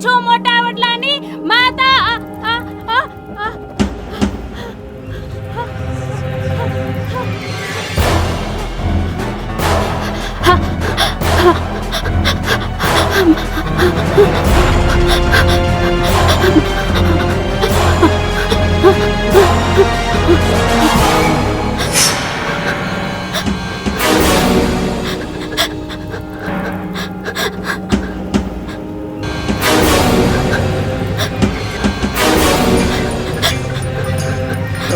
છું મોટા વડલાની માતા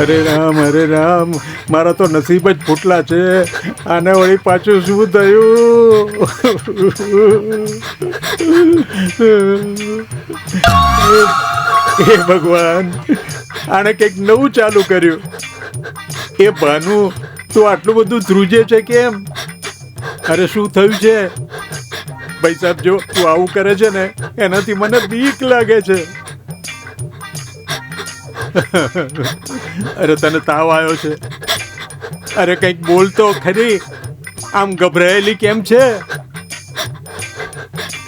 અરે રામ અરે રામ. મારા તો નસીબ જ ફૂટલા છે. આને વળી પાછું શું થયું? હે ભગવાન, આણે કંઈક નવું ચાલુ કર્યું. એ ભાનુ, તું આટલું બધું ધ્રુજે છે કેમ? અરે શું થયું છે? ભાઈ સાહેબ, જો તું આવું કરે છે ને, એનાથી મને બીક લાગે છે. અરે તને તાવ આવ્યો છે. અરે કંઈક બોલતો ખરી. આમ ગભરાયેલી કેમ છે?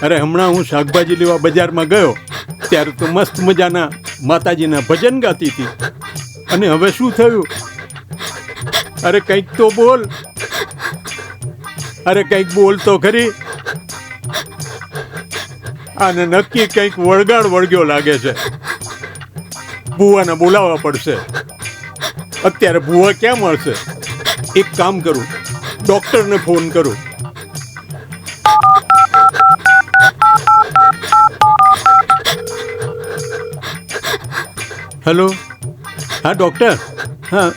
અરે હમણાં હું શાકભાજી લેવા બજારમાં ગયો, ત્યારે તો મસ્ત મજાના માતાજીના ભજન ગાતી હતી. અને હવે શું થયું? અરે કંઈક તો બોલ. અરે કંઈક બોલ તો ખરી. આને નક્કી કંઈક વળગાડ વળગ્યો લાગે છે. ભુવાને બોલાવવા પડશે. અત્યારે ભુવા ક્યાં મળશે એક કામ કરું, ડોક્ટરને ફોન કરું. હેલો? હા, ડૉક્ટર? હા,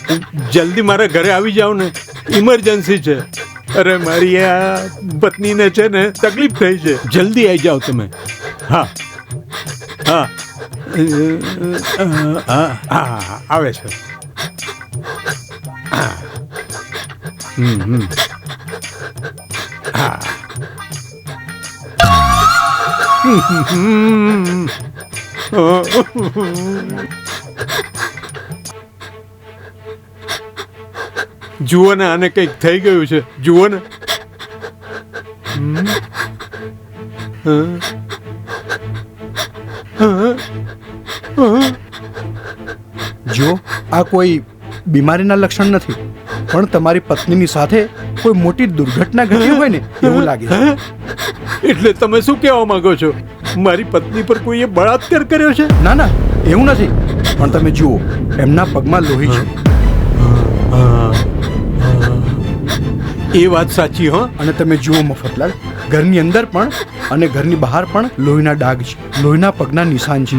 જલ્દી મારા ઘરે આવી જાઓ ને. ઇમરજન્સી છે. અરે, મારી આ પત્નીને છે ને તકલીફ થઈ છે. જલ્દી આવી જાઓ તમે. હા હા હા. હા. આવે છે. જુઓ ને આને કંઈક થઈ ગયું છે. જુઓ ને. હમ. આ કોઈ બીમારીના લક્ષણ નથી પણ તમારી પત્નીની સાથે કોઈ મોટી દુર્ઘટના ઘટી હોય ને એવું લાગે છે. એટલે તમે શું કહેવા માંગો છો? મારી પત્ની પર કોઈએ બળાત્કાર કર્યો છે? ના ના એવું નથી પણ તમે જુઓ એમના પગમાં લોહી છે. એ વાત સાચી હો. અને તમે જુઓ મફતલાલ ઘરની અંદર પણ અને ઘરની બહાર પણ લોહીના ડાઘ છે લોહીના પગના નિશાન છે.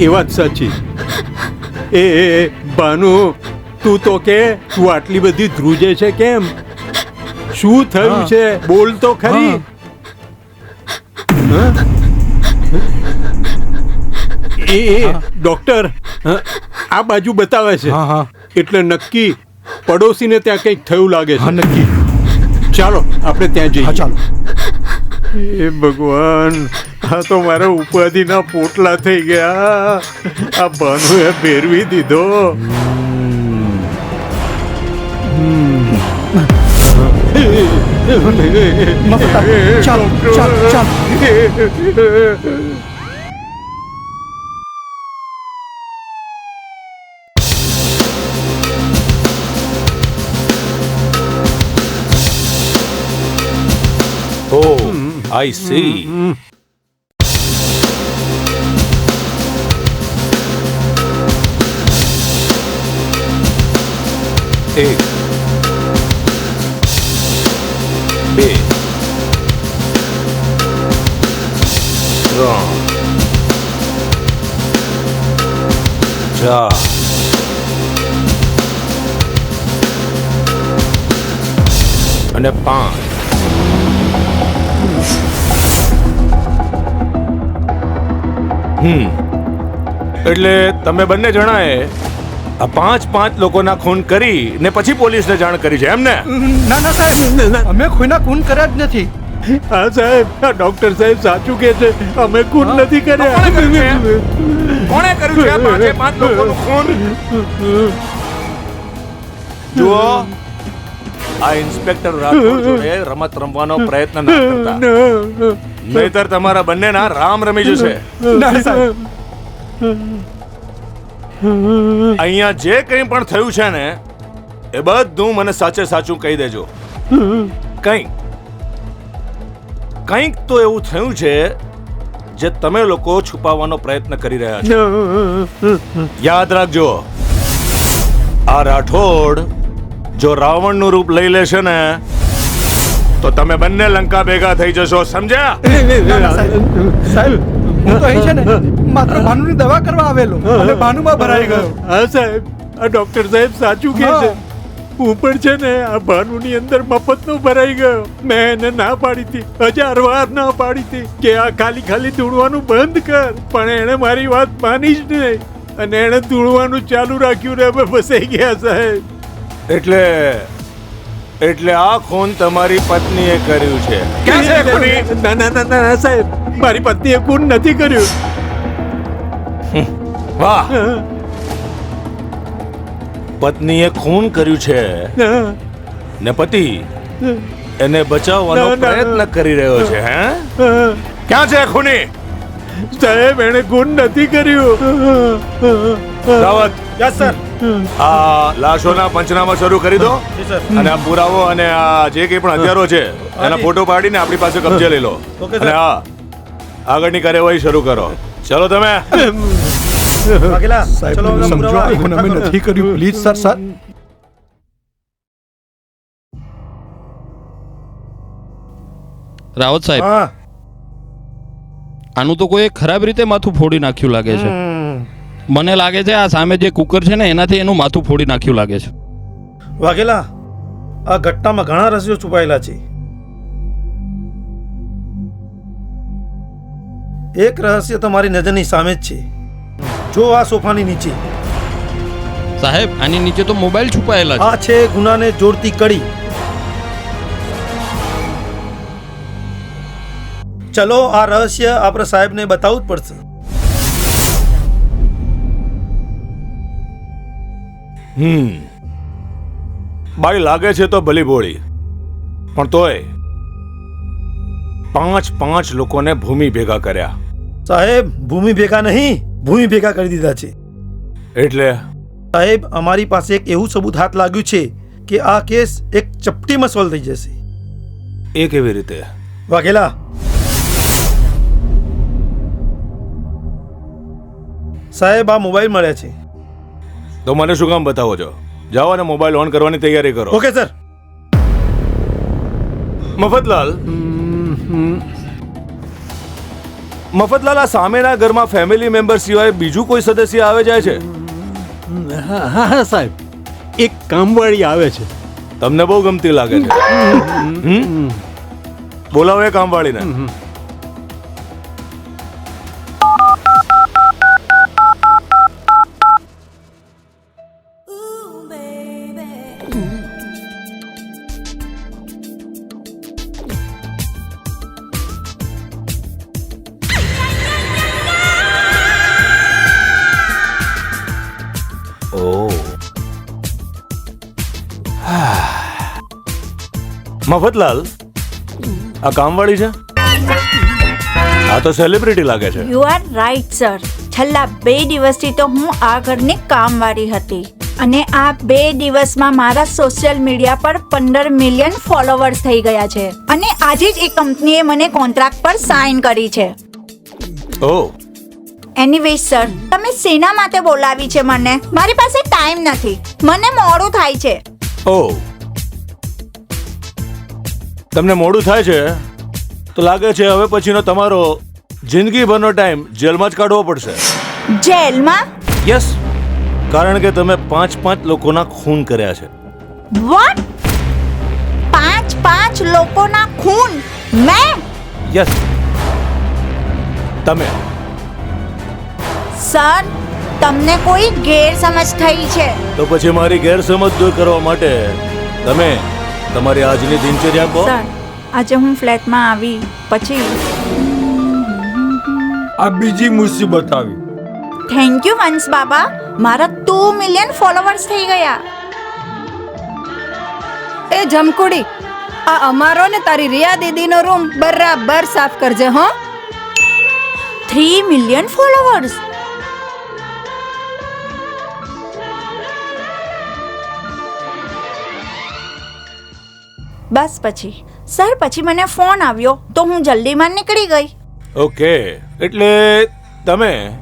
એ વાત સાચી. એ એ, ભાનુ તું તો કે તું આટલી બધી ધ્રુજે છે કેમ? શું થયું છે? બોલ તો ખરી? એ એ ડોક્ટર આ બાજુ બતાવે છે. હા હા. એટલે નક્કી પડોશીને ત્યાં કંઈક થયું લાગે છે. નક્કી. ચાલો આપણે ત્યાં જઈએ. ચાલો. એ ભગવાન. આ તો મારા ઉપાધિના પોટલા થઈ ગયા આ ભાનુએ ભેરવી દીધો. Oh, I see. એક બે. ત્રણ. ચાર. અને પાંચ. હમ. એટલે તમે બંને જણાએ આ પાંચ પાંચ લોકોના ખૂન કરી ને પછી પોલીસને જાણ કરી છે એમને? ના ના સાહેબ. અમે કોઈના ખૂન કર્યા જ નથી. હા સાહેબ. આ ડોક્ટર સાહેબ સાચું કે છે. અમે ખૂન નથી કર્યા. કોણે કર્યું છે? આ પાંચે પાંચ લોકોનું ખૂન? જુઓ. આ ઇન્સ્પેક્ટર રાઠોડ જોડે રમત રમવાનો પ્રયત્ન ના કરતા. નહીતર તમારા બંનેના રામ રમી જશે. ના સાહેબ. અહીંયા જે કંઈ પણ થયું છે ને એ બધું મને સાચે સાચું કહી દેજો. કંઈક કંઈક તો એવું થયું છે જે તમે લોકો છુપાવવાનો પ્રયત્ન કરી રહ્યા છો. યાદ રાખજો આ રાઠોડ જો રાવણનું રૂપ લઈ લેશે ને તો તમે બંને લંકા ભેગા થઈ જશો સમજ્યા? ના, ના, સાહેબ હું તો અહીં છે ને. માત્ર ભાનુની દવા કરવા આવેલો અને ભાનુમાં ભરાઈ ગયો. હા સાહેબ આ ડોક્ટર સાહેબ સાચું કહે છે. હું. પણ છે ને આ ભાનુની અંદર મફતનો ભરાઈ ગયો. મેં એને ના પાડી હતી હજાર વાર ના પાડી હતી કે આ ખાલી ખાલી ધૂળવાનું બંધ કર પણ એણે મારી વાત માની જ નહીં. અને એણે ધૂળવાનું ચાલુ રાખ્યું ને અમે ફસાઈ ગયા સાહેબ. એટલે એટલે આ ખૂન તમારી પત્નીએ કર્યું છે. ના ના ના ના, સાહેબ. મારી પત્નીએ ખૂન નથી કર્યું. વાહ. પત્નીએ ખૂન કર્યું છે. ને પતિ એને બચાવવાનો. પ્રયત્ન કરી રહ્યો છે હે? ક્યાં છે ખૂની? સાહેબ એણે ખૂન નથી કર્યું. Rawat yes sir. આ લાશોના પંચનામા શરૂ કરી દો. અને આ પુરાવો અને આ જે કંઈ પણ હથિયારો છે એના ફોટો પાડીને આપણી પાસે કબજે લઈ લો. અને હા આગળની કાર્યવાહી શરૂ કરો. ચલો તમે. સાહેબ મને સમજો આ અમે નથી કર્યું. પ્લીઝ સર સર રાવત સાહેબ આનું તો કોઈ ખરાબ રીતે માથું ફોડી નાખ્યું લાગે છે. મને લાગે છે આ સામે જે કુકર છે ને એનાથી એનું માથું ફોડી નાખ્યું લાગે છે. વાઘેલા આ ઘટનામાં ઘણા રહસ્યો છુપાયેલા છે. એક રહસ્ય તમારી નજરની સામે જ છે. જો આ સોફાની નીચે. સાહેબ આની નીચે તો મોબાઈલ છુપાયેલા છે આ છે. ગુનાને જોડતી કડી. ચલો આ રહસ્ય આપણે સાહેબને બતાવવું જ પડશે. હમ. બાઈ લાગે છે તો ભલી ભોળી પણ તોય પાંચ પાંચ લોકોને ભૂમિ ભેગા કર્યા. સાહેબ ભૂમિ ભેગા નહીં ભૂમિ ભેગા કરી દીધા છે. એટલે? સાહેબ અમારી પાસે એક એવું સબૂત હાથ લાગ્યું છે કે આ કેસ એક ચપટીમાં સોલ્વ થઈ જશે. એ કેવી રીતે? વાઘેલા. સાહેબ આ મોબાઈલ મળ્યા છે. તો મને શું કામ બતાવો છો? જાઓ અને મોબાઈલ ઓન કરવાની તૈયારી કરો. Okay sir. મફતલાલ? મફતલાલ સામેના ઘરમાં ફેમિલી મેમ્બર સિવાય બીજું કોઈ સદસ્ય આવે જાય છે? હા હા હા, સાહેબ. એક કામવાળી આવે છે. તમને બહુ ગમતી લાગે છે. હમ? બોલાવો એ કામવાળીને. મફતલાલ આ કામવાળી છે? આ તો સેલિબ્રિટી લાગે છે. યુ આર રાઈટ સર છેલ્લા બે દિવસથી તો હું આ ઘરની કામવાળી હતી. અને આ બે દિવસમાં મારા સોશિયલ મીડિયા પર પંદર મિલિયન ફોલોવર્સ થઈ ગયા છે. અને આજે જ એ કંપનીએ મને કોન્ટ્રાક્ટ પર સાઇન કરી છે. ઓ. એનીવે સર તમે શેના માટે બોલાવી છે મને? મારી પાસે ટાઈમ નથી. મને મોડું થાય છે. ઓ તમને મોડું થાય છે? તો લાગે છે હવે પછીનો તમારો જિંદગીભરનો ટાઈમ જેલમાં જ કાઢવો પડશે. જેલમાં? યસ. કારણ કે તમે પાંચ પાંચ લોકોના ખૂન કર્યા છે. વોટ પાંચ પાંચ લોકોના ખૂન? મેં? યસ. તમે. સર તમને કોઈ ગેરસમજ થઈ છે. તો પછી મારી ગેરસમજ દૂર કરવા માટે તમે તમારી આજની દિનચર્યા કહો સર આજે હું ફ્લેટમાં આવી પછી આ બીજી મુસીબત આવી. થેન્ક યુ વંશ બાબા. મારા ટુ મિલિયન ફોલોવર્સ થઈ ગયા. એ જમકુડી આ અમારો ને તારી રિયા દીદીનો રૂમ બરાબર સાફ કરજે હો. થ્રી મિલિયન ફોલોવર્સ બસ પછી. સર પછી મને ફોન આવ્યો તો હું જલ્દીમાં નીકળી ગઈ. ઓકે એટલે તમે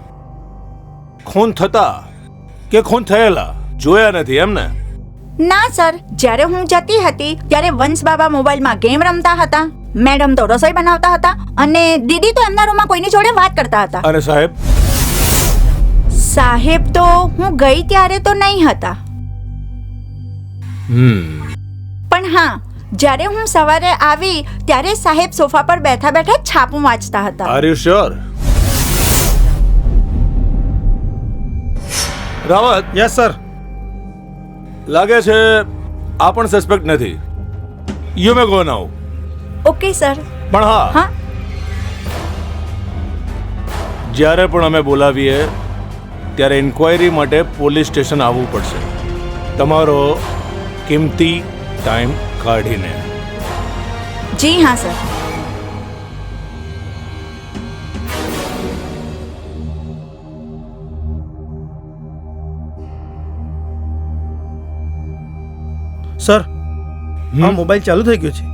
ખૂન થતા કે ખૂન થયેલા? જોયા નથી એમને? ના સર. જ્યારે હું જતી હતી ત્યારે વંશ બાબા મોબાઈલમાં ગેમ રમતા હતા. મેડમ તો રસોઈ બનાવતા હતા અને દીદી તો એમના રૂમમાં કોઈની જોડે વાત કરતા હતા. અરે સાહેબ. સાહેબ તો હું ગઈ ત્યારે તો નહીં હતા. હમ. પણ હા જ્યારે હું સવારે આવી ત્યારે સાહેબ સોફા પર બેઠા બેઠા છાપું વાંચતા હતા. Are you sure Rawat? Yes sir લાગે છે આ પણ સસ્પેક્ટ નથી. You may go now okay sir પણ હા. હા. જ્યારે પણ અમે બોલાવીએ ત્યારે ઇન્ક્વાયરી માટે પોલીસ સ્ટેશન આવવું પડશે. તમારો કિંમતી ટાઈમ કાઢીને. જી હા સર. સર આ મોબાઈલ ચાલુ થઈ ગયો છે.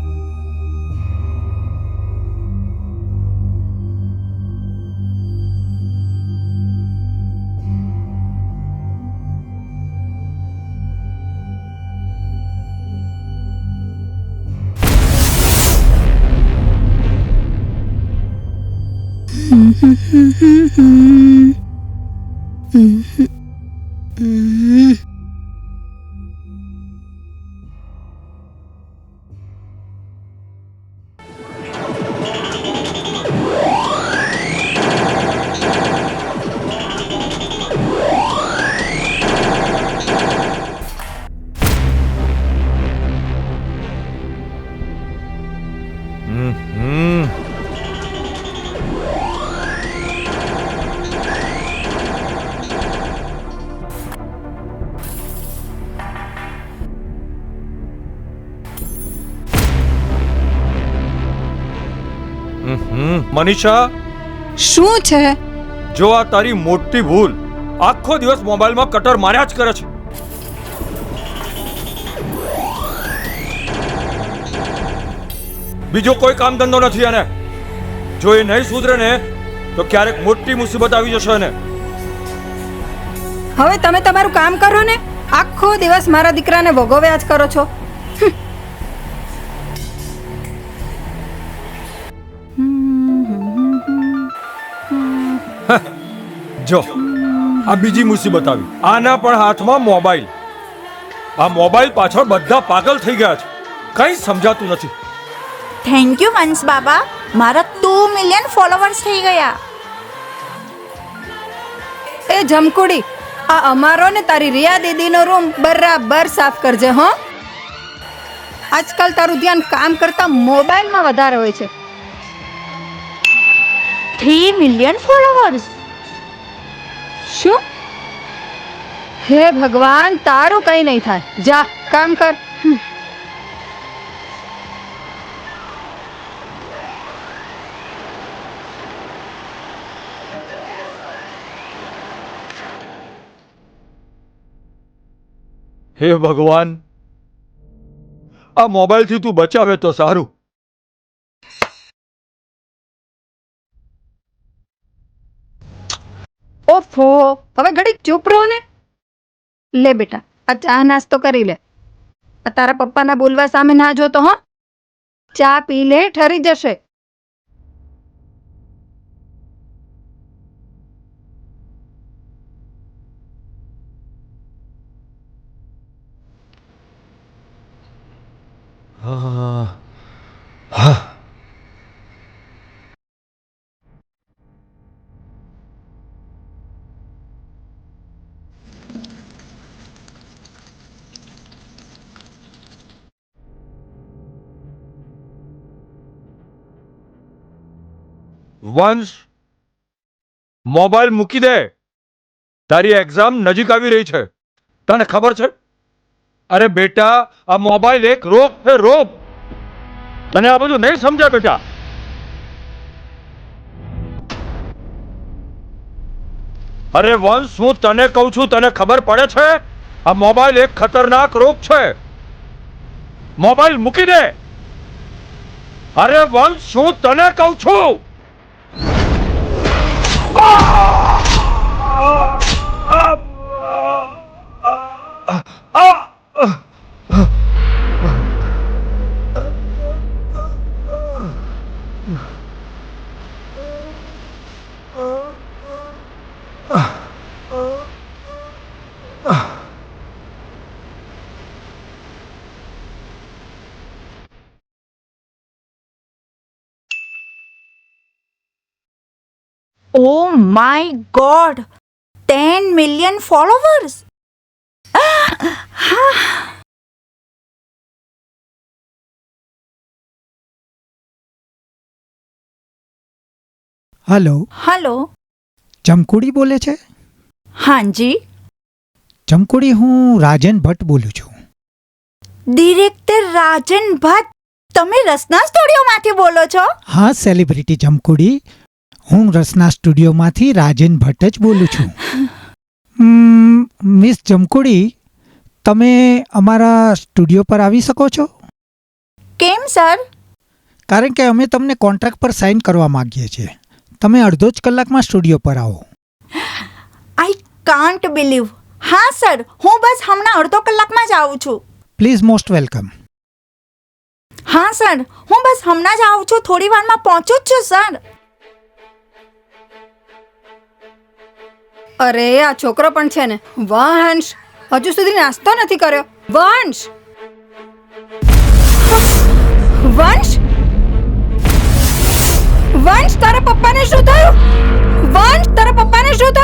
હમ મનીષા શું છે? જો આ તારી મોટી ભૂલ આખો દિવસ મોબાઈલમાં કટર માર્યા જ કરે છે. બીજો કોઈ કામ ધંધો નથી અને જો એ નહીં સુધરે ને તો ક્યારેક મોટી મુસીબત આવી જશે ને હવે તમે તમારું કામ કરો ને. આખો દિવસ મારા દીકરાને ભોગવ્યા જ કરો છો. જો આ બીજી મુસીબત આવી. આના પણ હાથમાં મોબાઈલ. આ મોબાઈલ પાછળ બધા પાગલ થઈ ગયા છે. કંઈ સમજાતું નથી. થેન્ક યુ વંશ બાબા મારા ટુ મિલિયન ફોલોવર્સ થઈ ગયા. એ જમકુડી આ અમારો ને તારી રિયા દીદીનો રૂમ બરાબર સાફ કરજે હો. આજકાલ તારું ધ્યાન કામ કરતા મોબાઈલમાં વધારે હોય છે. થ્રી મિલિયન ફોલોવર્સ શું હે ભગવાન તારું કઈ નહીં થાય જા કામ કર હે ભગવાન આ મોબાઈલથી તું બચાવે તો સારું ઓફો હવે ઘડીક ચૂપ રહો ને. લે બેટા, આ ચા નાસ્તો કરી લે. આ તારા પપ્પાના બોલવા સામે ના જોતો હો. ચા પી લે, ઠરી જશે. વંશ મોબાઈલ મૂકી દે, તારી એક્ઝામ નજીક આવી રહી છે. તને ખબર છે? અરે બેટા, આ મોબાઈલ એક રોગ છે, રોગ. તને આ બધું નહીં સમજાય બેટા. અરે વંશ હું તને કહું છું, તને ખબર પડે છે? આ મોબાઈલ એક ખતરનાક રોગ છે. મોબાઈલ મૂકી દે. અરે વંશ હું તને કહું છું ઓ my god ten million followers hello hello Chamkudi બોલે છે હાજી ચમકુડી હું રાજન ભટ્ટ બોલું છું ડિરેક્ટર રાજન ભટ્ટ તમે રસના સ્ટુડિયોમાંથી બોલો છો હા સેલિબ્રિટી ચમકુડી હું રસના સ્ટુડિયોમાંથી રાજેન ભટ્ટ જ બોલું છું. મિસ જમકુડી તમે અમારા સ્ટુડિયો પર આવી શકો છો? કેમ સર? કારણ કે અમે તમને કોન્ટ્રાક્ટ પર સાઇન કરવા માંગીએ છીએ. તમે અડધો જ કલાકમાં સ્ટુડિયો પર આવો. આઈ કાન્ટ બિલીવ હા સર હું બસ હમણાં અડધો કલાકમાં જ આવું છું. પ્લીઝ મોસ્ટ વેલકમ હા સર હું બસ હમણાં જ આવું છું. થોડી વારમાં પહોંચું જ છું સર. અરે, આ છોકરો પણ છે ને, વંશ. હજુ સુધી નાસ્તો નથી કર્યો. વંશ. વંશ. વંશ, તારા પપ્પાને શું થયું? વંશ, તારા પપ્પાને શું થયું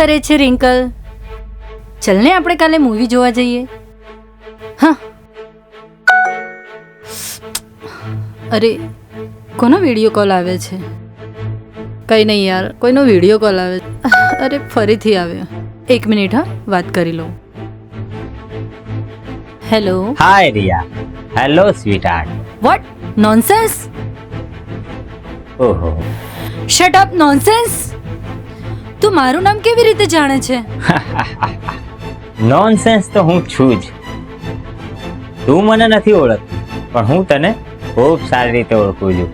કરે છે રિંકલ? ચલને આપણે કાલે મૂવી જોવા જઈએ. હા. અરે કોનો વીડિયો કોલ આવે છે? કંઈ નહીં યાર કોઈનો વીડિયો કોલ આવે અરે ફરીથી આવ્યો. એક મિનિટ હા વાત કરી લઉં. Hello hi Riya hello sweetheart what nonsense ઓહો. શટ અપ નોનસેન્સ તું મારું નામ કેવી રીતે જાણે છે? નોનસેન્સ તો હું છું જ. તું મને નથી ઓળખતી પણ હું તને ખૂબ સારી રીતે ઓળખું છું.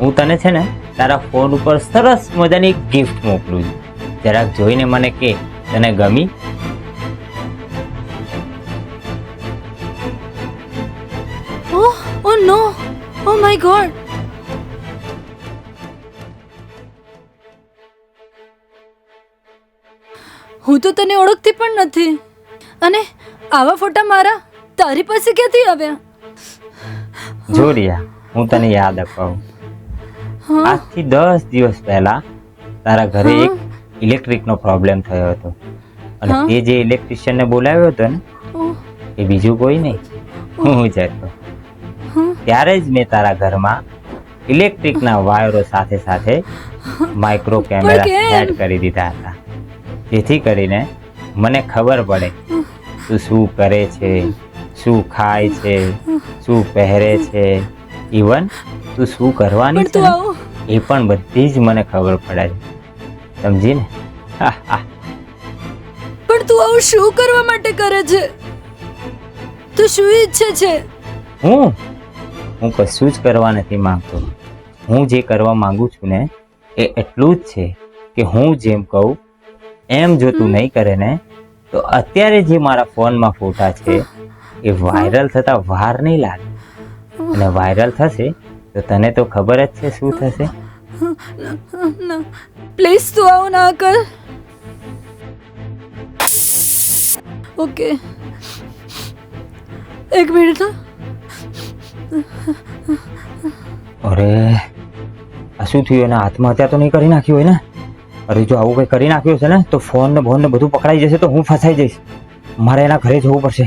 હું તને છે ને તારા ફોન ઉપર સરસ મજાની ગિફ્ટ મોકલું છું. જરાક જોઈને મને કે તને ગમી? ઓહ ઓ નો ઓ માય ગોડ હું તો તને ઓળખતી પણ નથી. અને આવા ફોટા મારા તારી પાસે ક્યાંથી આવ્યા? જો રિયા હું તને યાદ અપાવું. આજથી દસ દિવસ પહેલા તારા ઘરે એક ઇલેક્ટ્રિકનો પ્રોબ્લેમ થયો હતો. અને તે જે ઇલેક્ટ્રિશિયનને બોલાવ્યો હતો ને એ બીજું કોઈ નહીં. હું જ હતો ત્યારે જ મેં તારા ઘરમાં ઇલેક્ટ્રિકના વાયરો સાથે સાથે માઇક્રો કેમેરા એડ કરી દીધા હતા. જેથી કરીને મને ખબર પડે તું શું કરે છે શું ખાય છે શું પહેરે છે. ઇવન તું શું કરવાની છે એ પણ બધી જ મને ખબર પડે છે. સમજી ને? પણ તું આવું શું કરવા માટે કરે છે? તું શું ઈચ્છે છે? હું? હું કશું જ કરવા નથી માંગતો. હું જે કરવા માંગુ છું ને એ એટલું જ છે કે હું જેમ કહું એમ જો તું નહીં કરે ને તો અત્યારે જે મારા ફોનમાં ફોટા છે એ વાયરલ થતા વાર નહીં લાગે. અને વાયરલ થશે તો તને તો ખબર જ છે શું થશે. પ્લીઝ તું આવું ના કર. ઓકે. એક મિનિટ અરે આ શું થયું? એને આત્મહત્યા તો નહીં કરી નાખી હોય ને? અરે જો આવું કંઈ કરી નાખ્યું છે ને, તો ફોન ને ફોન ને બધું પકડાઈ જશે તો હું ફસાઈ જઈશ. મારે એના ઘરે જવું પડશે.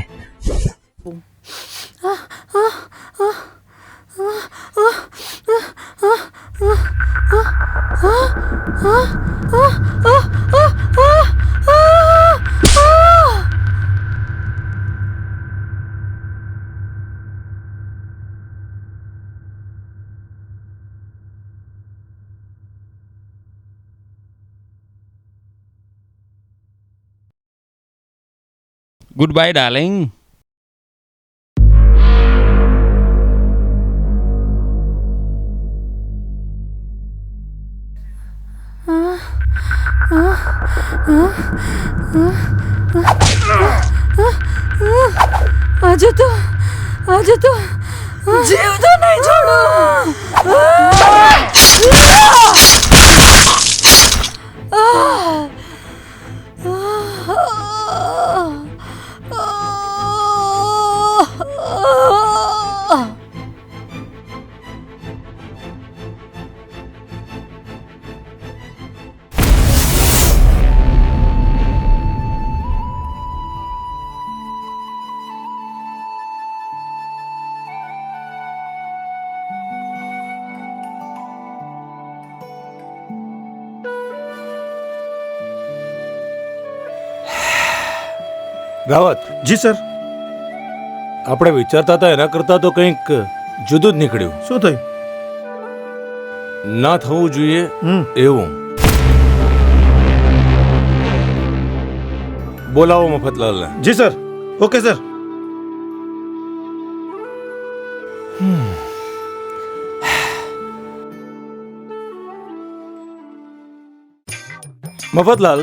ગુડ બાય ડાર્લિંગ આજે તો આજે તો જીવ તો નહીં છોડો રાવત. જી સર. આપણે વિચારતા હતા એના કરતા તો કંઈક જુદું જ નીકળ્યું. શું થયું? ના થવું જોઈએ એવું. બોલાવો મફતલાલને. જી સર. Okay sir. મફતલાલ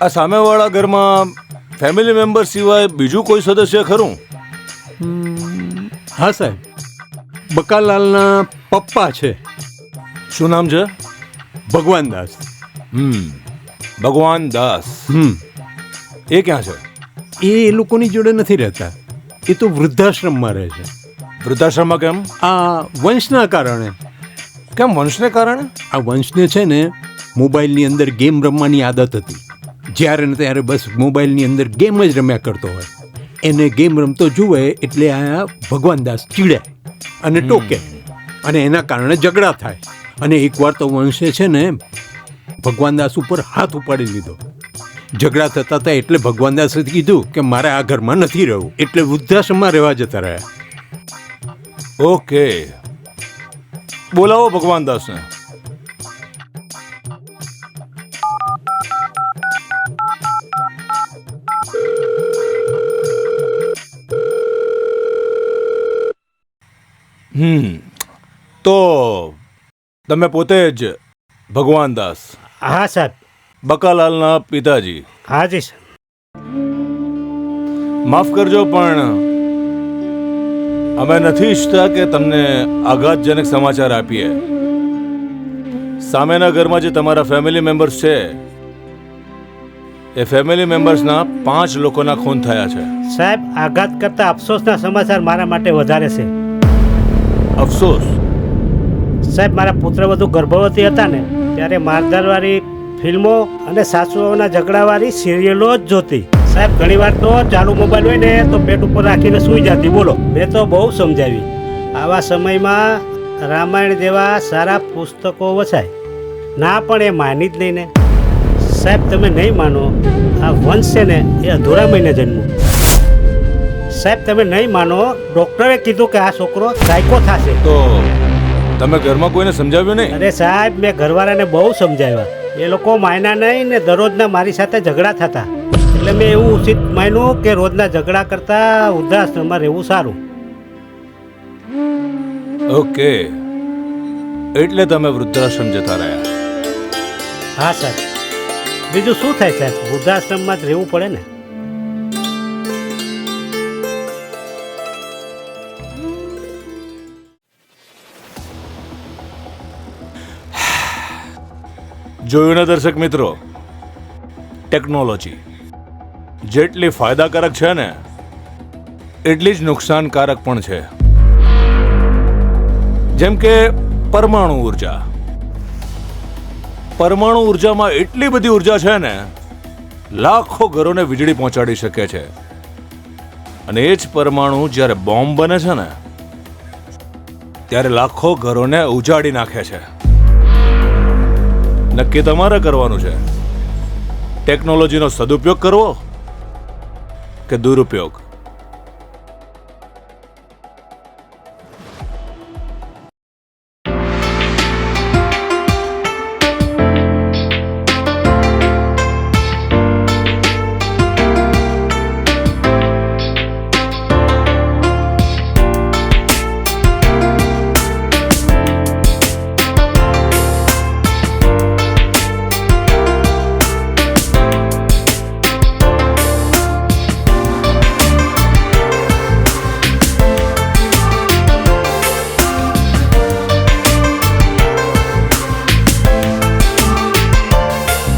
આ સામેવાળા ઘરમાં ફેમિલી મેમ્બર સિવાય બીજું કોઈ સદસ્ય ખરું? હા સાહેબ. બકાલાલના પપ્પા છે. શું નામ છે? ભગવાન દાસ. હમ ભગવાન દાસ. હમ. એ ક્યાં છે? એ એ લોકોની જોડે નથી રહેતા. એ તો વૃદ્ધાશ્રમમાં રહે છે. વૃદ્ધાશ્રમમાં કેમ? આ વંશના કારણે. કેમ વંશને કારણે? આ વંશને છે ને મોબાઈલની અંદર ગેમ રમવાની આદત હતી. જ્યારે ને ત્યારે બસ મોબાઈલની અંદર ગેમ જ રમ્યા કરતો હોય. એને ગેમ રમતો જુએ એટલે આ ભગવાન દાસ ચીડે અને ટોકે. અને એના કારણે ઝઘડા થાય. અને એકવાર તો વંશે છે ને ભગવાન દાસ ઉપર હાથ ઉપાડી લીધો. ઝઘડા થતા હતા એટલે ભગવાન દાસે કીધું કે મારે આ ઘરમાં નથી રહેવું. એટલે વૃદ્ધાશ્રમમાં રહેવા જતા રહ્યા. ઓકે બોલાવો ભગવાન હમ. તો તમે પોતે જ ભગવાન દાસ. હા સાહેબ. બકાલાલના પિતાજી. હા જી સર માફ કરજો પણ અમે નથી ઈચ્છતા કે તમને આઘાતજનક સમાચાર આપીએ. સામેના ઘરમાં જે તમારા ફેમિલી મેમ્બર્સ છે એ ફેમિલી મેમ્બર્સના પાંચ લોકોના ખૂન થયા છે. સાહેબ આઘાત કરતા અફસોસના સમાચાર મારા માટે વધારે છે. અફસોસ. સાહેબ, મારા પુત્ર વધુ ગર્ભવતી હતા ને, ત્યારે મારધારવાળી ફિલ્મો અને સાસુઓના ઝઘડાવાળી સિરિયલો જ જોતી. સાહેબ, ઘણીવાર તો ચાલુ મોબાઈલ હોય ને, તો પેટ ઉપર રાખીને સૂઈ જતી. બોલો. મેં તો બહુ સમજાવી. આવા સમયમાં રામાયણ જેવા સારા પુસ્તકો વસાય. ના, પણ એ માની જ નહીં ને. સાહેબ, તમે નહીં માનો, આ વંશ છે ને, એ અધૂરા મહિને જન્મ્યું. સાહેબ તમે નહીં માનો ડોક્ટરે કીધું કે આ છોકરો સાયકો થશે. તો તમે ઘરમાં કોઈને સમજાવ્યું નહીં? અરે સાહેબ મેં ઘરવાળાને બહુ સમજાવ્યા. એ લોકો માયના નહીં ને દરરોજના મારી સાથે ઝઘડા થતા. એટલે મેં એવું ઉચિત માન્યું કે રોજના ઝઘડા કરતા વૃદ્ધાશ્રમમાં રહેવું સારું. ઓકે. એટલે તમે વૃદ્ધાશ્રમ જતા રહ્યા. હા સાહેબ. બીજું શું થાય સાહેબ? વૃદ્ધાશ્રમમાં જ રહેવું પડે ને? જોયું ને દર્શક મિત્રો? ટેકનોલોજી જેટલી ફાયદાકારક છે ને, એટલી જ નુકસાનકારક પણ છે. જેમ કે પરમાણુ ઊર્જા. પરમાણુ ઉર્જામાં એટલી બધી ઊર્જા છે ને, લાખો ઘરોને વીજળી પહોંચાડી શકે છે. અને એ જ પરમાણુ જ્યારે બોમ્બ બને છે ને, ત્યારે લાખો ઘરોને ઉજાડી નાખે છે. નક્કી તમારે કરવાનું છે. ટેકનોલોજીનો સદુપયોગ કરવો કે દુરુપયોગ?